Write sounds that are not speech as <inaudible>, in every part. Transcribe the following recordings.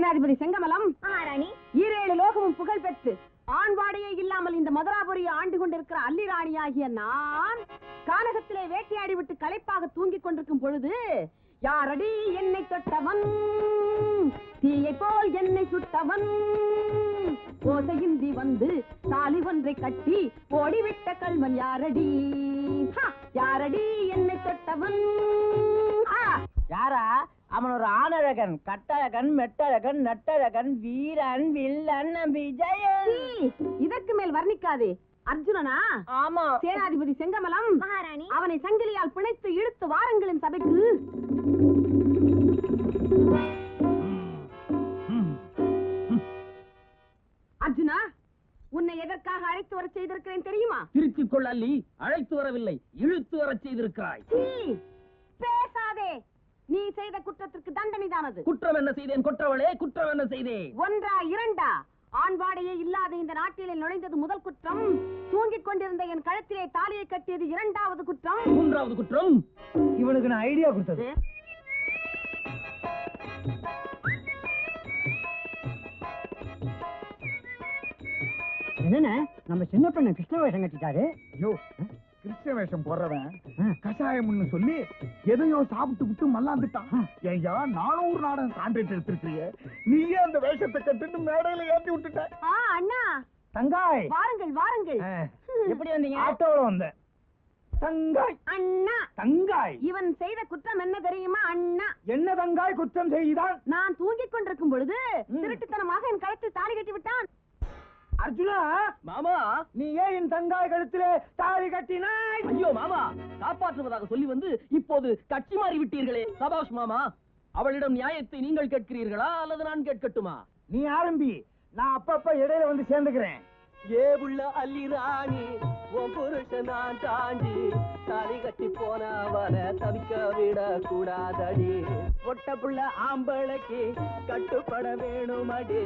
சேனாதிபதி செங்கமலம் மகாராணி ஈரேழு லோகமும் புகழ் பெற்று ஆண்பாடையே இல்லாமல் இந்த மதுராபுரியை ஆண்டு கொண்டிருக்கிற அல்லி ராணியாகிய நான் கானகத்திலே வேட்டையாடி விட்டு களைப்பாக தூங்கிக் கொண்டிருக்கும் பொழுது யாரடி என்னை தொட்டவன்? தீயை போல் என்னை சுட்டவன்? ஓசையின்றி வந்து தாலி ஒன்றை கட்டி ஓடிவிட்ட கல்வன் யாரடி? யாரடி என்னை தொட்டவன்? ஒரு ஆணழகன் கட்டழகன் மெட்டழகன் நட்டழகன் வீரன் வில்லன் விஜயன். இதற்கு மேல் வர்ணிக்காதே. அர்ஜுனனா? ஆமா. சேனாதிபதி செங்கமலம் மகாராணி. அவனை சங்கிலியால் பிணைத்து இழுத்து வாருங்களின் சபைக்கு. அர்ஜுனா உன்னை எதற்காக அழைத்து வர செய்திருக்கிறேன் தெரியுமா? திருத்திக் கொள் அல்லி அழைத்து வரவில்லை இழுத்து வரச் செய்திருக்கிறாய். பேசாதே. நீ செய்த குற்றத்திற்கு தண்டனைதானது? குற்றம் என்ன செய்தேன் கொற்றவளே குற்றம் என்ன செய்தேன்? ஒன்றா இரண்டா? ஆண்பாடையே இல்லாத இந்த நாட்டிலே நுழைந்தது முதல் குற்றம். தூங்கிக் கொண்டிருந்த என் கழுத்திலே தாலியை கட்டியது இரண்டாவது குற்றம். மூன்றாவது குற்றம். இவனுக்கு நான் ஐடியா கொடுத்தது. என்னண்ணே? நம்ம சின்ன பண்ண கிருஷ்ண வேஷம் கட்டிட்டாரு. ஐயோ. வேஷம் போடுறவன் கஷாயம்னு சொல்லி எதையோ சாப்பிட்டு விட்டு மல்லாந்துட்டான். ஐயா நானும் ஒரு நாடகம் கான்ட்ராக்ட் எடுத்திருக்கிறிய. நீயே அந்த வேஷத்தை கட்டுன்னு மேடையில ஏத்தி விட்டுட்ட. ஆ அண்ணா. தங்காய். வாருங்கள் வாருங்கள். <laughs> எப்படி வந்தீங்க? ஆட்டோல வந்தேன். தங்காய். அண்ணா. தங்காய். இவன் செய்த குற்றம் என்ன தெரியுமா அண்ணா? என்ன தங்காய் குற்றம் செய்தான் நான் தூங்கிக் கொண்டிருக்கும் பொழுது திருட்டுத்தனமாக என் கழுத்தில் தாலி கட்டி விட்டான் அர்ஜுனா! மாமா! நீ ஏன் என் தங்காய் கழுத்திலே தாலி கட்டினாய்! ஐயோ மாமா! காப்பாற்றுவதாக சொல்லி வந்து இப்போது கட்சி மாறி விட்டீர்களே. சபாஷ் மாமா அவளிடம் நியாயத்தை நீங்கள் கேட்கிறீர்களா அல்லது நான் கேட்கட்டுமா? நீ ஆரம்பி நான் அப்பப்ப இடையில வந்து சேர்ந்துக்கிறேன். ஏ உள்ள அல்லி ராணி உன் புருஷன் நான் தாண்டி தாலி கட்டி போனவன தவிக்க விட கூடாதடி ஒட்ட புள்ள ஆம்பளைக்கு கட்டுப்பட வேணுமடி.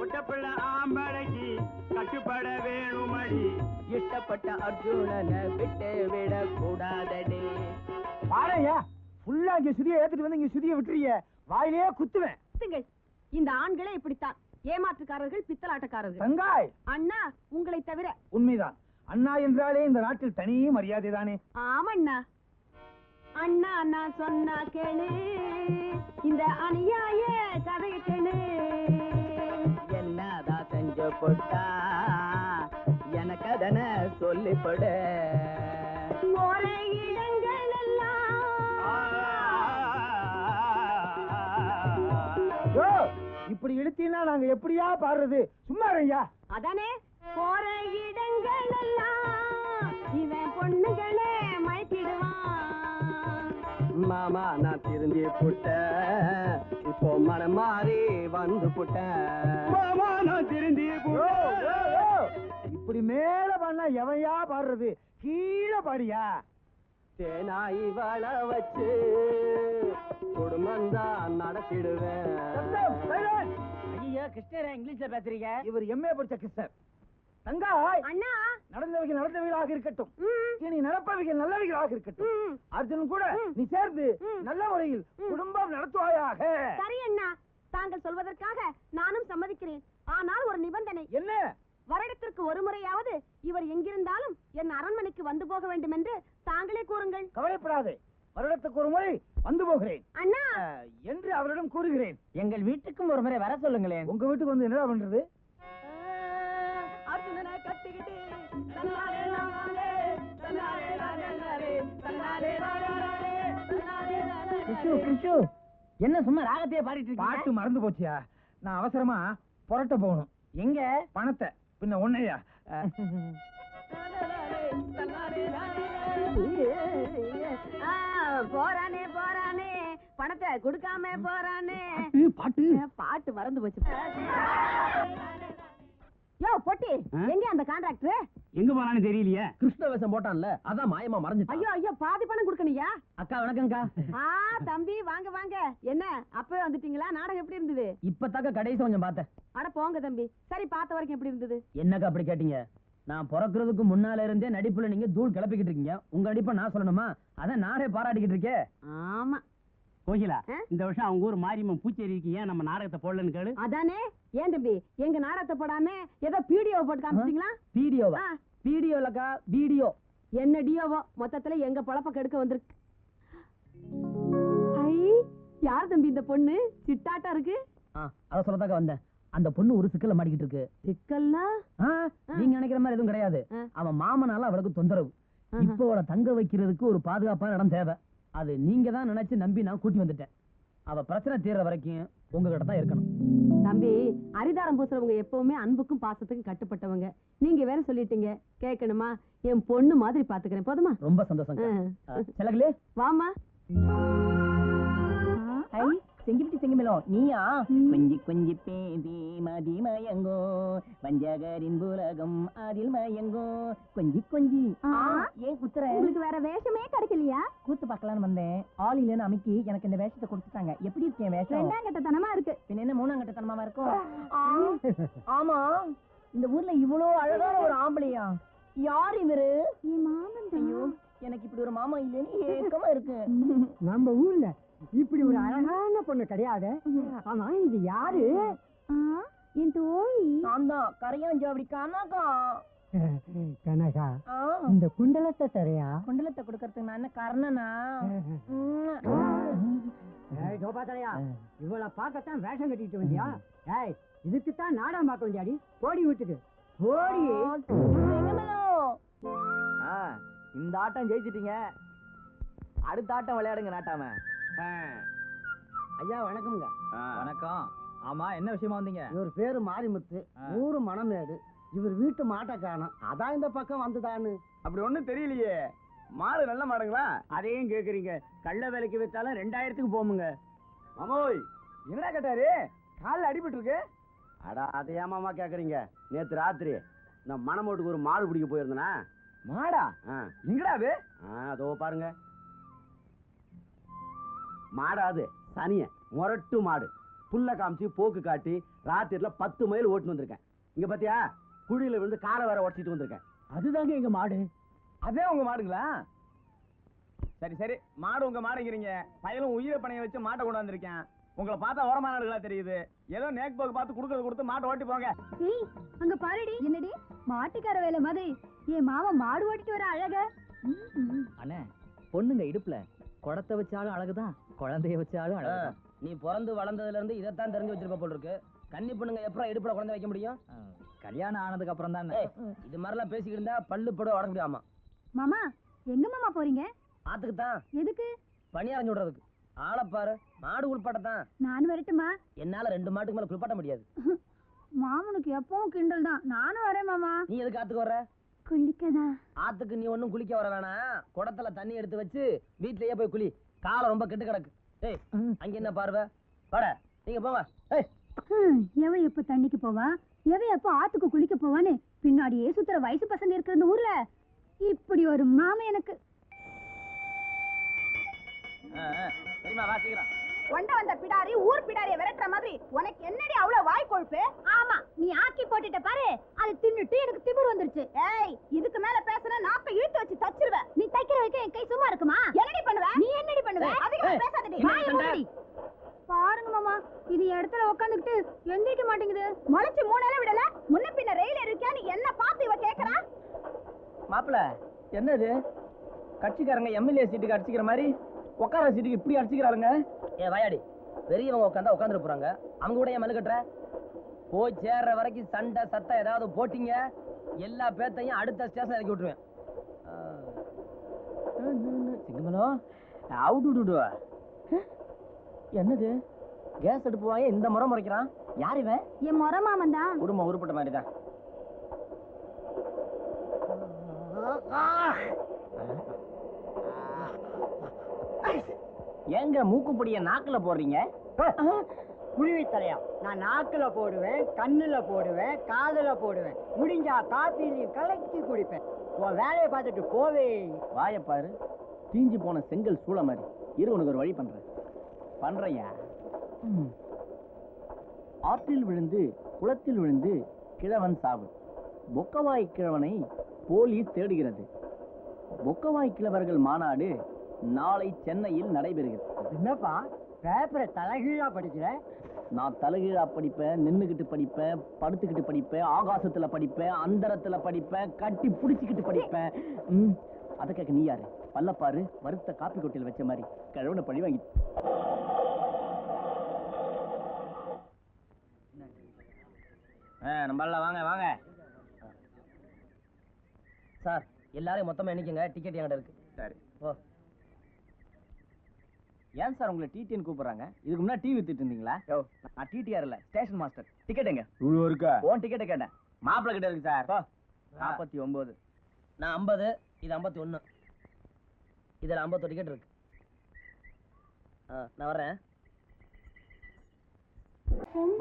ஒட்ட புள்ள ஆம்பளைக்கு கட்டுப்பட வேணுமடி. இஷ்டப்பட்ட அர்ஜுனனை விட்டு விட கூடாதடி பாறையா ஃபுல்லா இங்க சுதியை ஏத்துட்டு வந்து இங்க சுதியை விட்டுறிய. வாயிலே குத்துவேன். இந்த ஆண்களே இப்படித்தான். ஏமாற்றுக்காரர்கள் பித்தலாட்டக்காரர்கள். தங்காய்! அண்ணா உங்களை தவிர. உண்மைதான். அண்ணா என்றாலே இந்த நாட்டில் தனி மரியாதை தானே ஆமண்ணா. அண்ணா அண்ணா சொன்னா கேளு. இந்த அநியாய கதையை கேளு. என்னதான் செஞ்சு போட்டா? எனக்கு அதனை சொல்லிப்படு இப்படி இழுத்தீங்கன்னா நாங்க எப்படியா பாடுறது? சும்மா ஐயா அதானே? போற இடங்கள் எல்லாம் இவன் பொண்ணுகளே மயக்கிடுவான். மாமா நான் திரும்பி புட்டேன். இப்போ மனம் மாறி வந்து புட்டேன். மாமா நான் திரும்பி. இப்படி மேல பண்ணா எவையா பாடுறது? கீழே பாடியா? தேனாய் வள வச்சு குடும்பம் தான் நடத்திடுவேன் ஐயா கிருஷ்ணரா இங்கிலீஷ்ல பேசுறீங்க? இவர் எம்ஏ படிச்ச கிருஷ்ணர். தங்காய் அண்ணா! நடந்தவைகள் நடந்தவைகளாக இருக்கட்டும். இனி நடப்பவைகள் நல்லவைகளாக இருக்கட்டும். ம். அர்ஜுனன் கூட நீ சேர்ந்து நல்ல முறையில் குடும்பம் நடத்துவாயாக. சரி அண்ணா. தாங்கள் சொல்வதற்காக நானும் சம்மதிக்கிறேன். ஆனால் ஒரு நிபந்தனை. என்ன? வருடத்திற்கு ஒரு முறையாவது இவர் எங்கிருந்தாலும் என் அரண்மனைக்கு வந்து போக வேண்டும் என்று தாங்களே கூறுங்கள். கவலைப்படாதே. வருடத்துக்கு ஒரு முறை வந்து போகிறேன். அண்ணா! என்று அவரிடம் கூறுகிறேன். எங்கள் வீட்டுக்கும் ஒரு முறை வர சொல்லுங்களேன். உங்க வீட்டுக்கு வந்து என்ன பண்றது? அர்ஜுனனை கட்டிக்கிட்டு தன்னாலே நானே, தன்னாலே நானே நானே, தன்னாலே நானே நானே, தன்னாலே நானே கிஷு கிஷு என்ன சும்மா ராகத்தையே பாடிட்டு பாட்டு மறந்து போச்சியா? நான் அவசரமா புரட்ட போகணும். எங்க? பணத்தை. பின்ன ஒன்னையா போறானே போறானே. பணத்தை கொடுக்காம போறானே. பாட்டு. பாட்டு மறந்து போச்சு. யோ பொட்டி எங்க அந்த கான்ட்ராக்டர் எங்க போனான்னு தெரியலையே. கிருஷ்ண வேஷம் போட்டான்ல அதான் மாயமா மறைஞ்சிட்டான். ஐயோ ஐயோ பாதி பணம் கொடுக்கணுயா அக்கா வணக்கம்க்கா. ஆ தம்பி வாங்க வாங்க. என்ன அப்பவே வந்துட்டீங்களா? நாடகம் எப்படி இருந்தது? இப்பதாக்க கடைசி கொஞ்சம் பார்த்தேன். அட போங்க தம்பி. சரி பார்த்த வரைக்கும் எப்படி இருந்தது? என்னக்கா அப்படி கேட்டீங்க? நான் பிறக்கிறதுக்கு முன்னால இருந்தே நடிப்புல நீங்க தூள் கிளப்பிக்கிட்டு இருக்கீங்க. உங்க நடிப்பை நான் சொல்லணுமா? அதான் நானே பாராட்டிக்கிட்டு இருக்கேன் ஆமா. கோகிலா? இந்த வருஷம் அவங்க ஊர் மாரியம்மன் பூச்சேரிக்கு ஏன் நம்ம நாடகத்தை போடலன்னு கேளு. அதானே? ஏன் தம்பி எங்க நாடகத்தை போடாம ஏதோ பீடியோ போட்டு காமிச்சிட்டீங்களா? வீடியோவா ஆ, வீடியோ என்ன டியோவோ மொத்தத்துல எங்க பொழப்ப கெடுக்க வந்திருக்கு. ஐ யார் தம்பி இந்த பொண்ணு? சிட்டாட்டா இருக்கு? அத சொல்லதாக்க வந்தேன். அந்த பொண்ணு ஒரு சிக்கல்ல மாட்டிக்கிட்டு இருக்கு. சிக்கல்னா நீங்க நினைக்கிற மாதிரி எதுவும் கிடையாது. அவன் மாமனால அவளுக்கு தொந்தரவு. இப்போ தங்க வைக்கிறதுக்கு ஒரு பாதுகாப்பான இடம் தேவை. அது நீங்க தான் நினைச்சு நம்பி நான் கூட்டி வந்துட்டேன். அவ பிரச்சனை தீர்ற வரைக்கும் உங்ககிட்ட தான் இருக்கணும். தம்பி அரிதாரம் பூசுறவங்க எப்பவுமே அன்புக்கும் பாசத்துக்கும் கட்டுப்பட்டவங்க. நீங்க வேற சொல்லிட்டீங்க. கேட்கணுமா? என் பொண்ணு மாதிரி பாத்துக்கிறேன். போதுமா? ரொம்ப சந்தோஷம் வாமா ஐ செங்கிப்பிட்டி செங்கிமலம் நீயா? கொஞ்சி கொஞ்சி பேபி மதி மயங்கோ. வஞ்சகரின் புலகம் அதில் மயங்கோ. கொஞ்சி கொஞ்சி. ஆ. ஏன் குத்துற? உங்களுக்கு வேற வேஷமே கிடைக்கலையா? கூத்து பார்க்கலாம்னு வந்தேன். ஆள் இல்லைன்னு அமைக்கி எனக்கு இந்த வேஷத்தை கொடுத்துட்டாங்க. எப்படி இருக்கேன் வேஷம்? ரெண்டாம் கட்டத்தனமா இருக்கு. பின்ன என்ன மூணாம் கட்டத்தனமாவா இருக்கும் ஆமா. இந்த ஊர்ல இவ்வளோ அழகான ஒரு ஆம்பளையா? யார் இவரு? என் மாமன் ஐயோ எனக்கு இப்படி ஒரு மாமா இல்லைன்னு ஏக்கமா இருக்கு. நம்ம ஊர்ல இப்படி ஒரு அழகான பொண்ணு கிடையாது. ஆமா இது யாரு? என் தோழி. நான் தான் கரையாஞ்சாவடி கனகா. கனகா இந்த குண்டலத்தை தரையா? குண்டலத்தை கொடுக்கறதுக்கு நான் என்ன கர்ணனா? ஏய் கோபாத்தலையா இவள பார்க்கத்தான் வேஷம் கட்டிட்டு வந்தியா? ஏய் இதுக்கு தான் நாடகம் பார்க்க வந்தியாடி? போடி வீட்டுக்கு. போடி. இந்த ஆட்டம் ஜெயிச்சிட்டீங்க. அடுத்த ஆட்டம் விளையாடுங்க நாட்டாம. ஐயா வணக்கம்ங்க. வணக்கம். ஆமா என்ன விஷயமா வந்தீங்க? இவர் பேரு மாரிமுத்து ஊரு மணமேடு. இவர் வீட்டு மாட்டை காணும் அதான் இந்த பக்கம் வந்துதான்னு. அப்படி ஒண்ணும் தெரியலையே. மாடு நல்ல மாடுங்களா? அதையும் கேக்குறீங்க. கள்ள வேலைக்கு வித்தாலும் ரெண்டாயிரத்துக்கு போமுங்க மாமோய் என்னடா கேட்டாரு? கால்ல அடிபட்டு இருக்கு அடா அதை ஏமாமா கேக்குறீங்க? நேத்து ராத்திரி நான் மணமோட்டுக்கு ஒரு மாடு பிடிக்க போயிருந்தேனா? மாடா? எங்கடா அது? அதோ பாருங்க. மாடா அது சனிய முரட்டு மாடு. புல்ல காமிச்சு போக்கு காட்டி ராத்திரில பத்து மைல் ஓட்டுன்னு வந்திருக்கேன். இங்க பாத்தியா? குழியில விழுந்து காலை வேற உடச்சிட்டு வந்திருக்கேன். அதுதாங்க எங்க மாடு. அதே உங்க மாடுங்களா? சரி சரி. மாடு உங்க மாடுங்கிறீங்க. பயலும் உயிரை பணைய வச்சு மாட்டை கொண்டு வந்திருக்கேன். உங்களை பார்த்தா ஓரமானாடுகளா தெரியுது. ஏதோ நேக் போக்கு பார்த்து கொடுக்கறது கொடுத்து மாட்டை ஓட்டி போங்க. அங்க பாருடி. என்னடி? மாட்டுக்கார வேலை மாதிரி. என் மாமா மாடு ஓட்டிட்டு வர அழக. அண்ணே பொண்ணுங்க இடுப்புல குடத்தை வச்சாலும் அழகுதான் குழந்தைய வச்சாலும் அழகுதான். நீ பிறந்து வளர்ந்ததுல இருந்து இதைத்தான் தெரிஞ்சு வச்சிருப்ப போல இருக்கு கன்னி பொண்ணுங்க எப்பறம் இடுப்புல குழந்தை வைக்க முடியும்? கல்யாணம் ஆனதுக்கு அப்புறம் தானே. இது மாதிரிலாம் பேசிக்கிட்டு இருந்தா பல்லு படம் உடக்க முடியாமா. மாமா எங்க மாமா போறீங்க? ஆத்துக்கு தான் எதுக்கு? பனி அரைஞ்சு விடுறதுக்கு. ஆளை பாரு மாடு உள்பாட்டத்தான் நான் வரட்டுமா? என்னால ரெண்டு மாட்டுக்கு மேல குளிப்பாட்ட முடியாது. மாமனுக்கு எப்பவும் கிண்டல் தான் நானும் வரேன் மாமா. நீ எதுக்கு ஆத்துக்கு வர்ற? குளிக்கதா? ஆத்துக்கு நீ ஒண்ணும் குளிக்க வர வேணாம். குடத்துல தண்ணி எடுத்து வச்சு வீட்லயே போய் குளி. காலம் ரொம்ப கெட்டு கிடக்கு. ஏய் அங்க என்ன பார்வை? வாட நீங்க போங்க. ஏய். எவ எப்ப தண்ணிக்கு போவா? எவ எப்ப ஆத்துக்கு குளிக்க போவான்னு பின்னாடியே சுத்துற வயசு பசங்க இருக்கிற இந்த ஊர்ல. இப்படி ஒரு மாமா எனக்கு. சரிமா வா சீக்கிரம். கொண்ட வந்த பிடாரி ஊர் பிடாரிய விரட்டுற மாதிரி உனக்கு என்னடி அவ்வளவு வாய் கொழுப்பு? ஆமா நீ ஆக்கி போட்டுட்ட பாரு. அது தின்னுட்டு எனக்கு திமிர் வந்துருச்சு. ஏய் இதுக்கு மேல பேசுன நாக்க இழுத்து வச்சு தச்சிருவேன் நீ தைக்கிற வரைக்கும் என் கை சும்மா இருக்குமா? என்னடி பண்ணுவ? நீ என்னடி பண்ணுவ? அதிகமா பேசாதடி. வாயை. பாருங்க மாமா இது இடத்துல உட்காந்துக்கிட்டு எந்திரிக்க மாட்டேங்குது. முளைச்சு மூணால விடல? முன்ன பின்ன ரயில் இருக்கியான்னு என்ன பார்த்து இவ கேக்குறா? மாப்பிள என்னது? கட்சிக்காரங்க எம்எல்ஏ சீட்டுக்கு அடிச்சுக்கிற மாதிரி உட்கார சீட்டுக்கு இப்படி அடிச்சுக்கிறாருங்க ஏ வாயாடி. பெரியவங்க உட்காந்தா உட்காந்துட்டு போறாங்க. அவங்க கூட ஏன் மனு கட்டுற? போய் சேர்ற வரைக்கும் சண்டை சத்தம் ஏதாவது போட்டீங்க எல்லா பேத்தையும் அடுத்த ஸ்டேஷன் இறக்கி விட்டுருவேன். சிங்கமலம் அவுடு என்னது? கேஸ் அடுப்பு வாங்க இந்த முறை முறைக்கிறான்? யார் இவன்? என் முறை மாமன் தான். குடும்பம் உருப்பட்ட மாதிரி தான். ஏங்க மூக்குப்பொடிய நாக்குல போடுறீங்க? குருவி தலையா. நான் நாக்குல போடுவேன் கண்ணுல போடுவேன் காதுல போடுவேன். முடிஞ்சா காப்பிலையும் கலக்கி குடிப்பேன். உன் வேலையை பார்த்துட்டு போவே. வாயப்பாரு பாரு. தீஞ்சு போன செங்கல் சூளை மாதிரி. இரு உனக்கு ஒரு வழி பண்றேன். பண்றையா? ஆற்றில் விழுந்து குளத்தில் விழுந்து கிழவன் சாவு. பொக்கவாய் கிழவனை போலீஸ் தேடுகிறது. பொக்கவாய் கிழவர்கள் மாநாடு நாளை சென்னையில் நடைபெறுகிறது. என்னப்பா? பேப்பரை தலைகீழா படிக்கிற? நான் தலைகீழா படிப்பேன் நின்னுகிட்டு படிப்பேன் படுத்துக்கிட்டு படிப்பேன் ஆகாசத்துல படிப்பேன் அந்தரத்துல படிப்பேன் கட்டி புடிச்சுக்கிட்டு படிப்பேன். ம், அத கேட்க நீ யாரு? பல்லப்பாரு வறுத்த காப்பி கொட்டையில வச்ச மாதிரி. கழுவுன பழி வாங்கி நம்மள வாங்க வாங்க. சார் எல்லாரையும் மொத்தமா எண்ணிக்கங்க டிக்கெட் என்கிட்ட இருக்கு. சரி. ஓ ஏன் சார் உங்களை டிடின்னு கூப்பிடுறாங்க? இதுக்கு முன்னாடி டிவி வித்துட்டு இருந்தீங்களா? யோ. நான் டிடிஆர் இல்ல ஸ்டேஷன் மாஸ்டர் டிக்கெட் எங்க இவ்வளவு இருக்கா? ஓன் டிக்கெட்டை கேட்டேன். மாப்பிள்ளை கிட்ட இருக்கு சார். நாற்பத்தி ஒன்பது நான் ஐம்பது இது ஐம்பத்தி ஒன்று இதில் ஐம்பத்தொரு டிக்கெட் இருக்கு. ஆ நான் வர்றேன்.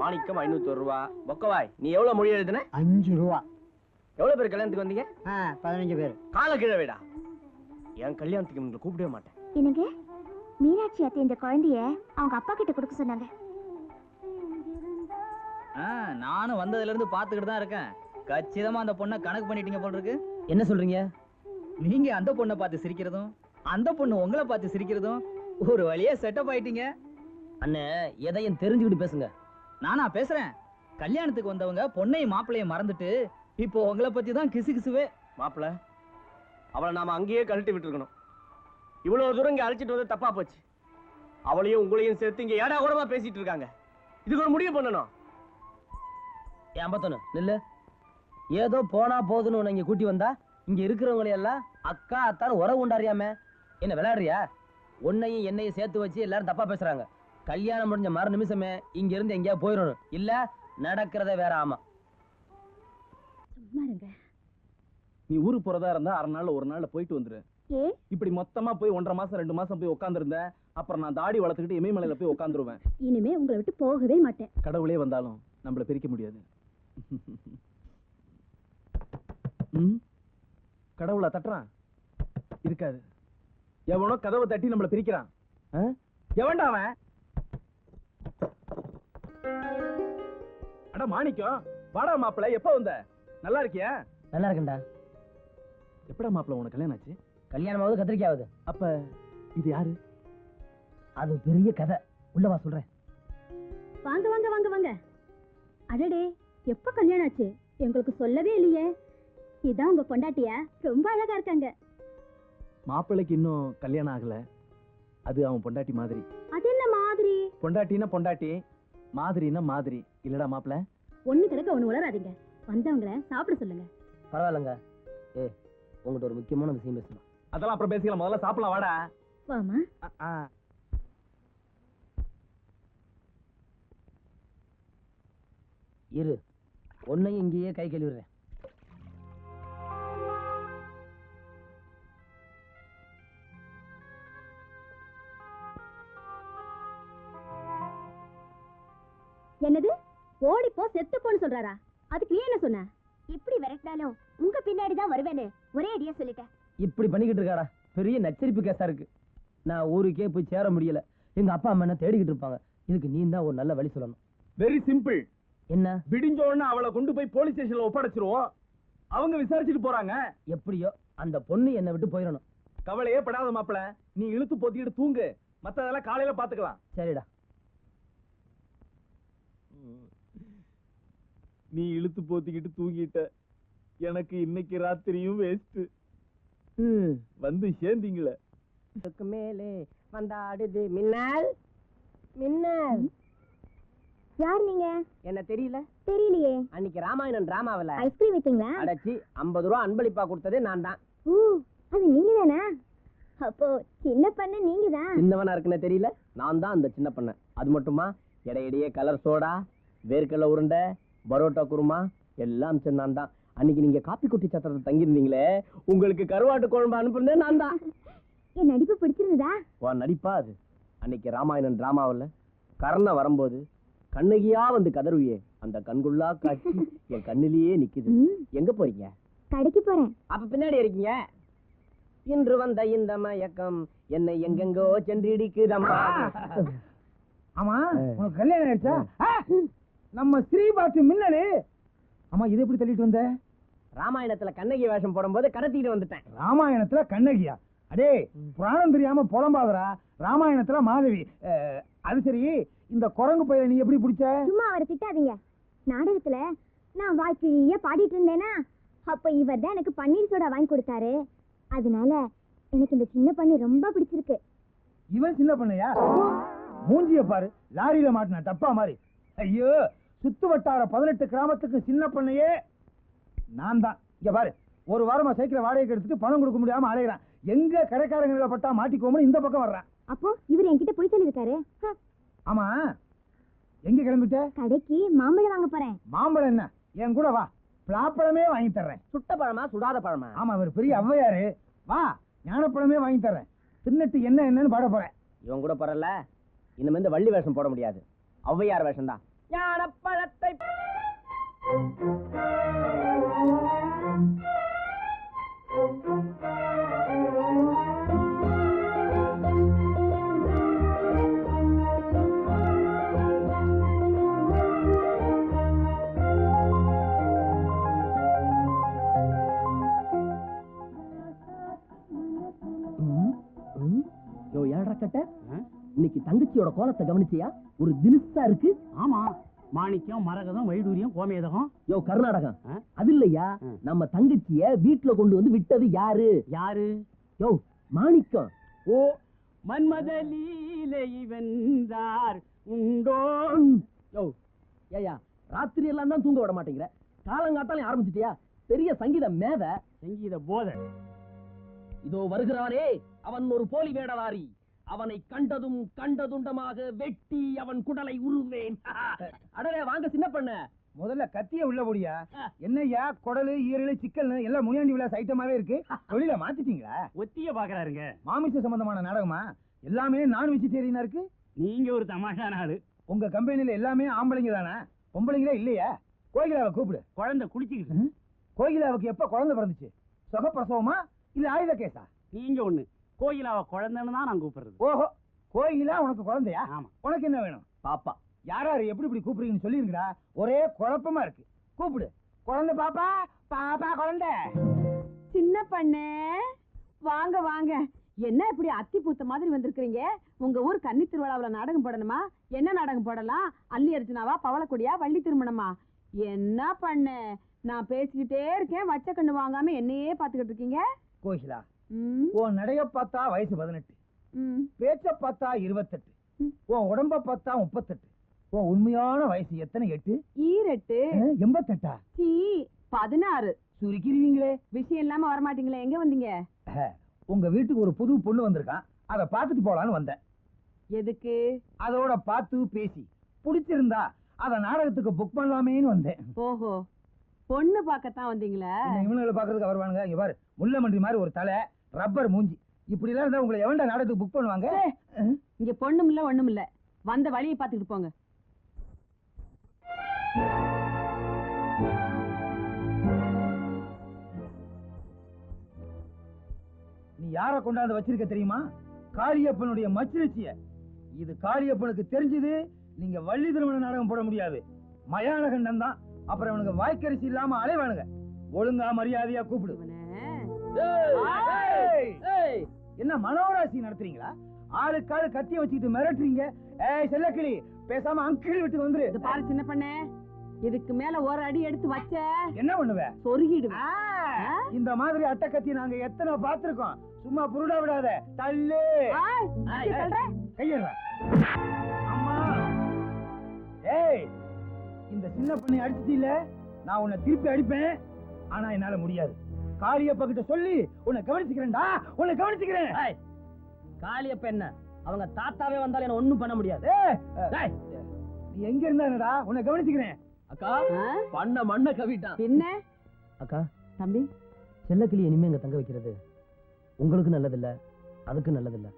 மாணிக்கம் ஐநூத்தி ரூபா. பொக்கவாய் நீ எவ்வளவு மொழி எழுதுன? அஞ்சு ரூபா. எவ்வளவு பேர் கல்யாணத்துக்கு வந்தீங்க? பதினஞ்சு பேர். கால கீழே விடா என் கல்யாணத்துக்கு உங்களை கூப்பிடவே மாட்டேன். எனக்கு மீனாட்சி அத்தை இந்த குழந்தைய அவங்க அப்பா கிட்ட கொடுக்க சொன்னாங்க. நானும் வந்ததுல இருந்து பாத்துக்கிட்டு தான் இருக்கேன். கச்சிதமா அந்த பொண்ணை கணக்கு பண்ணிட்டீங்க போல இருக்கு. என்ன சொல்றீங்க? நீங்க அந்த பொண்ணை பார்த்து சிரிக்கிறதும் அந்த பொண்ணு உங்களை பார்த்து சிரிக்கிறதும் ஒரு வழியா செட்டப் ஆயிட்டீங்க. அண்ணே எதையும் தெரிஞ்சுக்கிட்டு பேசுங்க. நானா பேசுறேன். கல்யாணத்துக்கு வந்தவங்க பொண்ணையும் மாப்பிள்ளையும் மறந்துட்டு இப்போ உங்களை பத்தி தான் கிசு கிசுவே மாப்பிள்ள அவளை நாம அங்கேயே கழட்டி விட்டுருக்கணும். இவ்வளவு தூரம் இங்க அழைச்சிட்டு வந்து தப்பா போச்சு. அவளையும் உங்களையும் சேர்த்து இங்க ஏடா கூடமா பேசிட்டு இருக்காங்க. இதுக்கு ஒரு முடிவு பண்ணணும். ஏன் ஐம்பத்தொன்னு நில்லு. ஏதோ போனா போதுன்னு உன்னை இங்க கூட்டி வந்தா இங்க இருக்கிறவங்களை எல்லாம் அக்கா அத்தான் உறவு உண்டாரியாம. என்ன விளையாடுறியா? உன்னையும் என்னையும் சேர்த்து வச்சு எல்லாரும் தப்பா பேசுறாங்க. கல்யாணம் முடிஞ்ச மறு நிமிஷமே இங்க இருந்து எங்கேயா போயிடணும். இல்ல நடக்கிறதே வேற ஆமா. நீ ஊருக்கு போறதா இருந்தா அரை நாள்ல ஒரு நாள்ல போயிட்டு வந்துரு. ஏ இப்படி மொத்தமா போய் ஒன்றரை மாசம் ரெண்டு மாசம் போய் உட்காந்துருந்த அப்புறம் நான் தாடி வளர்த்துக்கிட்டு இமயமலையில போய் உட்காந்துருவேன் இனிமே உங்களை விட்டு போகவே மாட்டேன். கடவுளே வந்தாலும் நம்மள பிரிக்க முடியாது? கடவுளா தட்டுறான்? இருக்காது. எவனோ கதவை தட்டி நம்மள பிரிக்கிறான். ஆ? எவன்டா அவன்? அட மாணிக்கம் வாடா மாப்பிள எப்ப வந்த? நல்லா இருக்கியா? நல்லா இருக்கேன்டா. எப்படா மாப்பிள உனக்கு கல்யாணம் ஆச்சு? கல்யாணமாவது கத்திரிக்காவது அப்ப இது யாரு? அது பெரிய கதை. உள்ளவா சொல்றேன். வாங்க வாங்க வாங்க வாங்க. அடடே எப்ப கல்யாணம் ஆச்சு? எங்களுக்கு சொல்லவே இல்லையே. இதான் உங்க பொண்டாட்டியா? ரொம்ப அழகா இருக்காங்க. மாப்பிள்ளைக்கு இன்னும் கல்யாணம் ஆகல. அது அவன் பொண்டாட்டி மாதிரி. அது என்ன மாதிரி? பொண்டாட்டினா பொண்டாட்டி மாதிரினா மாதிரி. இல்லடா மாப்பிள ஒண்ணு கிடக்க ஒண்ணு உளராதீங்க வந்தவங்கள சாப்பிட சொல்லுங்க. பரவாயில்லைங்க. ஏ உங்கள்கிட்ட ஒரு முக்கியமான விஷயம் பேசணும். அதெல்லாம் அப்புறம் பேசிக்கலாம். முதல்ல சாப்பிடலாம் வாடா. வாமா. இரு. உன்னையும் இங்கேயே கை கழுவிடுறேன். என்னது? ஓடி போ செத்து போன்னு சொல்றாரா? அதுக்கு நீ என்ன சொன்ன? இப்படி விரட்டினாலும் உங்க பின்னாடி தான் வருவேன்னு ஒரே அடியா சொல்லிட்டேன். இப்படி பண்ணிக்கிட்டு இருக்காடா பெரிய நச்சரிப்பு கேஸா இருக்கு. நான் ஊருக்கே போய் சேர முடியல. எங்க அப்பா அம்மா என்ன தேடிக்கிட்டு இருப்பாங்க. இதுக்கு நீ தான் ஒரு நல்ல வழி சொல்லணும். வெரி சிம்பிள் என்ன? விடிஞ்ச உடனே அவளை கொண்டு போய் போலீஸ் ஸ்டேஷன்ல ஒப்படைச்சிருவோம். அவங்க விசாரிச்சுட்டு போறாங்க. எப்படியோ அந்த பொண்ணு என்னை விட்டு போயிடணும். கவலையே படாத மாப்பிள. நீ இழுத்து போத்திக்கிட்டு தூங்கு. மத்ததெல்லாம் காலையில பாத்துக்கலாம். சரிடா. நீ இழுத்து போத்திக்கிட்டு தூங்கிட்ட. எனக்கு இன்னைக்கு ராத்திரியும் வேஸ்ட் வந்து சேர்ந்தீங்களே. இதுக்கு மேலே வந்தாடுது மின்னல். மின்னல். யார் நீங்க? என்ன தெரியல? தெரியலையே. அன்னைக்கு ராமாயணன் டிராமாவில். ஐஸ்கிரீம் வித்தீங்களா? அடைச்சி ஐம்பது ரூபா அன்பளிப்பா கொடுத்ததே நான் தான். ஓ அது நீங்க தானா? அப்போ சின்ன பண்ண நீங்க தான். சின்னவனா இருக்குன்னு தெரியல? நான் தான் அந்த சின்ன பண்ணேன் அது மட்டுமா? இடையிடையே கலர் சோடா வேர்க்கடலை உருண்டை பரோட்டா குருமா எல்லாம் நான் தான். அன்னைக்கு நீங்க காப்பி குட்டி சத்திரத்தை தங்கியிருந்தீங்களே உங்களுக்கு கருவாட்டு குழம்பு அனுப்புனதே நான் தான். என் நடிப்பு பிடிச்சிருந்ததா? உன் நடிப்பா அது. அன்னைக்கு ராமாயணன் டிராமாவில் கர்ண வரும்போது கண்ணகியா வந்து கதறுவியே அந்த கண்குள்ளா காட்சி <laughs> என் கண்ணிலேயே நிக்குது. எங்க போறீங்க? கடைக்கு போறேன். அப்ப பின்னாடி இருக்கீங்க? இன்று வந்த இந்த மயக்கம் என்னை எங்கெங்கோ சென்றிடிக்குதம்மா. ஆமா. உனக்கு கல்யாணம் ஆயிடுச்சா? நம்ம ஸ்ரீபாத்து மின்னலு ஆமா இது எப்படி தள்ளிட்டு வந்த? ராமாயணத்துல கண்ணகி வேஷம் போடும்போது கடத்திட்டு வந்துட்டேன். ராமாயணத்துல கண்ணகியா? அடே புராணம் தெரியாம புலம்பாதரா ராமாயணத்துல மாதவி. அது சரி இந்த குரங்கு பையனை நீ எப்படி பிடிச்ச? சும்மா அவரை திட்டாதீங்க. நாடகத்துல நான் வாய்க்கிழிய பாடிட்டு இருந்தேனா அப்ப இவர் தான் எனக்கு பன்னீர் சோடா வாங்கி கொடுத்தாரு. அதனால எனக்கு இந்த சின்ன பண்ணி ரொம்ப பிடிச்சிருக்கு. இவன் சின்ன பண்ணையா? மூஞ்சிய பாரு லாரியில மாட்டின டப்பா மாதிரி. ஐயோ சுத்து வட்டார பதினெட்டு கிராமத்துக்கு சின்ன பண்ணையே நான் தான். இங்க பாரு ஒரு வாரமா சைக்கிளை வாடகைக்கு எடுத்துட்டு பணம் கொடுக்க முடியாம அலையிறான். எங்க கடைக்காரங்களை பட்டா மாட்டிக்கோமனு இந்த பக்கம் வர்றான். அப்போ இவர் என்கிட்ட போய் சொல்லியிருக்காரு? ஹ, ஆமா. எங்க கிளம்பிட்ட? கடைக்கு மாம்பழம் வாங்க போறேன். மாம்பழம் என்ன? என் கூட வா. பலாப்பழமே வாங்கி தர்றேன். சுட்ட பழமா சுடாத பழமா? ஆமா அவர் பெரிய ஔவையாரு. வா ஞானப்பழமே வாங்கி தர்றேன். தின்னுட்டு என்ன என்னன்னு பாட போறேன். இவன் கூட போறல இனிமே இந்த வள்ளி வேஷம் போட முடியாது. ஔவையார் வேஷம் தான் ஞானப்பழத்தை யோ ஏழரை கட்ட? இன்னைக்கு தங்கச்சியோட கோலத்தை கவனிச்சியா? ஒரு தினுசா இருக்கு. ஆமா. மாணிக்கம் மரகதம் வைடூரியம் கோமேதகம். யோ கர்நாடகம்? அது இல்லையா. நம்ம தங்கச்சிய வீட்டுல கொண்டு வந்து விட்டது யாரு? யாரு? யோ மாணிக்கம். ஓ மன்மத லீலை வென்றார் உண்டோ? யோ ஏயா ராத்திரி எல்லாம் தான் தூங்க விட மாட்டேங்கிற. காலங்காத்தாலும் ஆரம்பிச்சிட்டியா? பெரிய சங்கீத மேத. சங்கீத போத. இதோ வருகிறானே அவன் ஒரு போலி வேடதாரி அவனை கண்டதும் கண்டதுண்டமாக வெட்டி அவன் குடலை உருவேன். <laughs> அடடே வாங்க சின்ன பண்ண முதல்ல கத்திய உள்ள போடியா? என்னய்யா குடலு ஈரலு சிக்கல் எல்லாம் முனியாண்டி விழா ஐட்டமாவே இருக்கு. தொழில மாத்திட்டீங்களா? ஒத்திய பாக்குறாருங்க. மாமிச சம்பந்தமான நாடகமா? எல்லாமே நான் வெஜிடேரியனா இருக்கு? நீங்க ஒரு தமாஷான ஆளு. உங்க கம்பெனில எல்லாமே ஆம்பளைங்க தானே? பொம்பளைங்களே இல்லையா? கோகிலாவை கூப்பிடு. குழந்தை குளிச்சுக்கிட்டு. கோகிலாவுக்கு எப்ப குழந்தை பிறந்துச்சு? சுகப்பிரசவமா? இல்ல ஆயுத கேஸா? நீங்க ஒண்ணு. கோயிலாவ குழந்தைன்னு தான் நான் கூப்பிடுறது. ஓஹோ கோயிலா உனக்கு குழந்தையா? ஆமா. உனக்கு என்ன வேணும்? பாப்பா யாராரு எப்படி இப்படி கூப்பிடுறீங்கன்னு சொல்லிருக்கடா ஒரே குழப்பமா இருக்கு. கூப்பிடு. குழந்தை பாப்பா பாப்பா குழந்தை. சின்ன பண்ணே. வாங்க வாங்க. என்ன இப்படி அத்தி பூத்த மாதிரி வந்திருக்கிறீங்க? உங்க ஊர் கன்னி திருவிழாவுல நாடகம் போடணுமா? என்ன நாடகம் போடலாம்? அல்லி அர்ஜுனாவா பவளக்கொடியா வள்ளி திருமணமா? என்ன பண்ண? நான் பேசிக்கிட்டே இருக்கேன். வச்ச கண்ணு வாங்காம என்னையே பாத்துக்கிட்டு இருக்கீங்க? கோகிலா உன் நடைய பார்த்தா வயசு பதினெட்டு. பேச்ச பார்த்தா இருபத்தெட்டு. உன் உடம்ப பார்த்தா முப்பத்தெட்டு. உன் உண்மையான வயசு எத்தனை எட்டு? ஈரெட்டு. எண்பத்தெட்டா? சீ பதினாறு. சுருக்கிருவீங்களே. விஷயம் இல்லாம வரமாட்டீங்களே. எங்க வந்தீங்க? உங்க வீட்டுக்கு ஒரு புது பொண்ணு வந்திருக்கான். அதை பார்த்துட்டு போலான்னு வந்தேன். எதுக்கு? அதோட பார்த்து பேசி. பிடிச்சிருந்தா அத நாடகத்துக்கு புக் பண்ணலாமேன்னு வந்தேன். ஓஹோ. பொண்ணு பார்க்கத்தான் வந்தீங்களா? இவனுங்களை பாக்குறதுக்கு வருவானுங்க. இங்க பாரு முள்ள மண்டி மாதிரி ஒரு தலை. ரப்பர் மூஞ்சி. இப்படி எல்லாம் இருந்தா உங்களை எவன்டா நாடகத்துக்கு புக் பண்ணுவாங்க? இங்க பொண்ணும் இல்ல ஒண்ணும் இல்ல. வந்த வழியை பாத்துக்கிட்டு போங்க. நீ யார கொண்டாந்து வச்சிருக்க தெரியுமா? காளியப்பனுடைய மச்சிருச்சிய. இது காளியப்பனுக்கு தெரிஞ்சது நீங்க வள்ளி திருமண நாடகம் போட முடியாது. மயான கண்டம் தான் அப்புறம் அவனுக்கு வாய்க்கரிசி இல்லாம அலைவானுங்க. ஒழுங்கா மரியாதையா கூப்பிடு. ஏய்! ஏய் என்ன மனோராசி நடத்துறீங்களா? ஆளுக்கு ஆளு கத்திய வச்சுக்கிட்டு மிரட்டுறீங்க. ஏய் செல்லக்கிளி பேசாம அங்கிள் வீட்டுக்கு வந்துரு. இது பாரு சின்ன பண்ணே இதுக்கு மேல ஒரு அடி எடுத்து வச்ச. என்ன பண்ணுவ? சொருகிடுவேன். இந்த மாதிரி அட்டை கத்தி நாங்க எத்தனை பார்த்திருக்கோம். சும்மா புருடா விடாத. தள்ளு? கையற அம்மா. ஏய் இந்த சின்ன பண்ணி அடிச்சிட்டீல நான் உன்னை திருப்பி அடிப்பேன். ஆனா என்னால முடியாது. காளியப்ப கிட்ட சொல்லி உன்னை கவனிச்சுக்கிறேன்டா உன்னை கவனிச்சுக்கிறேன். ஏய், காளியப்ப என்ன? அவங்க தாத்தாவே வந்தாலும் என்ன ஒண்ணும் பண்ண முடியாது. நீ எங்க இருந்தா என்னடா? உன்னை கவனிச்சுக்கிறேன். அக்கா? பண்ண மண்ண கவிட்டான். பின்ன? அக்கா. தம்பி? செல்லக்கிளி இனிமே இங்க தங்க வைக்கிறது உங்களுக்கு நல்லதில்ல அதுக்கு நல்லதில்ல.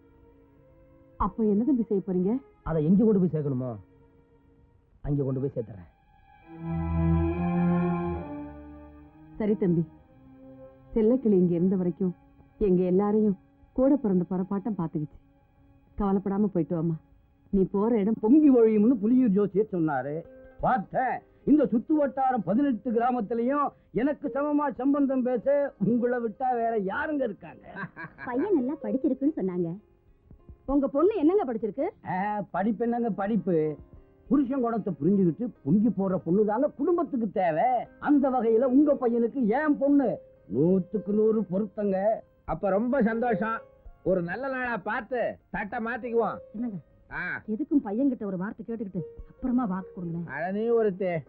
அப்ப என்ன தம்பி செய்ய போறீங்க? அதை எங்க கொண்டு போய் சேர்க்கணுமோ அங்க கொண்டு போய் சேர்த்துறேன். சரி தம்பி. செல்லக்கிளி இங்க இருந்த வரைக்கும் எங்க எல்லாரையும் கூட பிறந்த புறப்பாட்டம் பாத்துக்கிச்சு கவலைப்படாம போயிட்டு வாமா நீ போற இடம் பொங்கி ஒழியும்னு புலியூர் ஜோசியர் சொன்னாரு. பார்த்தேன் இந்த சுத்து வட்டாரம் பதினெட்டு கிராமத்திலையும் எனக்கு சமமா சம்பந்தம் பேச உங்களை விட்டா வேற யாருங்க இருக்காங்க? பையன் நல்லா படிச்சிருக்குன்னு சொன்னாங்க. உங்க பொண்ணு என்னங்க படிச்சிருக்கு? ஆ, படிப்பு என்னங்க படிப்பு? புருஷன் குணத்தை புரிஞ்சுக்கிட்டு பொங்கி போற பொண்ணு தாங்க குடும்பத்துக்கு தேவை. அந்த வகையில உங்க பையனுக்கு ஏன் பொண்ணு? நூத்துக்கு நூறு பொருத்தங்க. அப்ப ரொம்ப சந்தோஷம். ஒரு நல்ல நாளா பார்த்து தட்டை மாத்திக்குவோம். என்னங்க? ஆ, எதுக்கும் பையன்கிட்ட ஒரு வார்த்தை கேட்டுக்கிட்டு அப்புறமா வாக்கு கொடுங்களேன். அட நீ ஒருத்தே.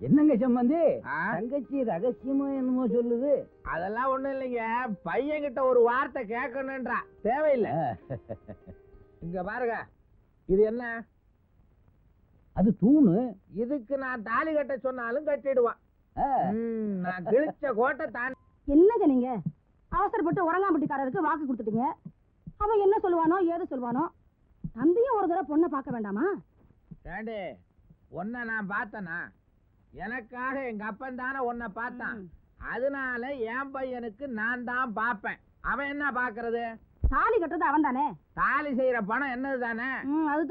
என்னங்க சம்பந்தி? தங்கச்சி ரகசியமா என்னமோ சொல்லுது. அதெல்லாம் ஒண்ணும் இல்லைங்க. பையன்கிட்ட ஒரு வார்த்தை கேட்கணுன்றா தேவையில்லை. இங்க பாருங்க. இது என்ன? அது தூணு. இதுக்கு நான் தாலி கட்ட சொன்னாலும் கட்டிடுவான். நான் கிழிச்ச கோட்டை தான் என்னங்க நீங்க? அவசரப்பட்டு உறங்காம்பட்டிக்காரருக்கு வாக்கு கொடுத்துட்டீங்க. அவன் என்ன சொல்லுவானோ ஏது சொல்லுவானோ தம்பியும் ஒரு தடவை பொண்ணை பார்க்க வேண்டாமா? ஏண்டி உன்னை நான் பார்த்தனா? எனக்காக எங்க அப்பன் தானே உன்னை பார்த்தான். அதனால என் பையனுக்கு நான் தான் பார்ப்பேன். அவன் என்ன பாக்குறது தாலி கட்டுறது அவன் தானே தாலி செய்யற பணம் என்னது தானே அது